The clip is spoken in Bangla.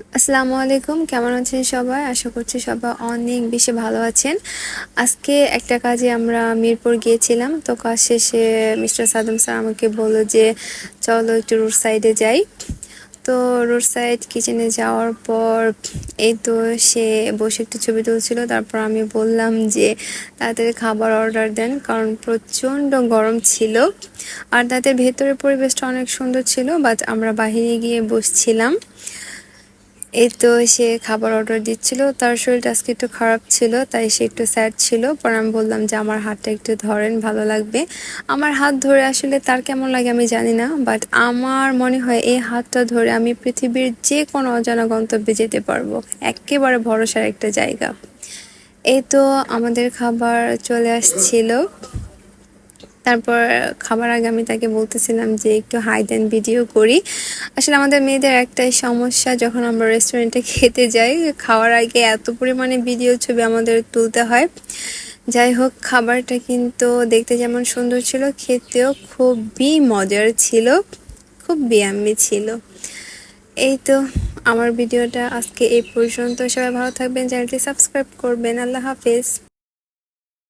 আসসালামু আলাইকুম, কেমন আছেন সবাই? আশা করছি সবাই অনেক বেশি ভালো আছেন। আজকে একটা কাজে আমরা মিরপুর গিয়েছিলাম, তো কাজ শেষে মিস্টার সাদম স্যার আমাকে বলল যে, চলো একটু রোড সাইডে যাই। তো রোড সাইড কিচেনে যাওয়ার পর এই তো সে বসে একটু ছবি তুলছিল, তারপর আমি বললাম যে তাড়াতাড়ি খাবার অর্ডার দেন, কারণ প্রচণ্ড গরম ছিল। আর তাদের ভেতরের পরিবেশটা অনেক সুন্দর ছিল বাট আমরা বাহিরে গিয়ে বসছিলাম। এই তো সে খাবার অর্ডার দিচ্ছিল। তার শরীরটা আজকে একটু খারাপ ছিল, তাই সে একটু স্যাড ছিল। পরে আমি বললাম যে, আমার হাতটা একটু ধরেন, ভালো লাগবে। আমার হাত ধরে আসলে তার কেমন লাগে আমি জানি না বাট আমার মনে হয় এই হাতটা ধরে আমি পৃথিবীর যে কোনো অজানা গন্তব্যে যেতে পারব। একেবারে ভরসার একটা জায়গা। এই তো আমাদের খাবার চলে আসছিল। তারপর খাবার আগে আমি তাকে বলতেছিলাম যে একটু হাইড অ্যান্ড ভিডিও করি। আসলে আমাদের মেয়েদের একটাই সমস্যা, যখন আমরা রেস্টুরেন্টে খেতে যাই, খাওয়ার আগে এত পরিমাণে ভিডিও ছবি আমাদের তুলতে হয়। যাই হোক, খাবারটা কিন্তু দেখতে যেমন সুন্দর ছিল, খেতেও খুবই মজার ছিল খুব বিয়াম্মি ছিল। এই তো আমার ভিডিওটা আজকে এই পর্যন্ত। সবাই ভালো থাকবেন, চ্যানেলটি সাবস্ক্রাইব করবেন। আল্লাহ হাফেজ।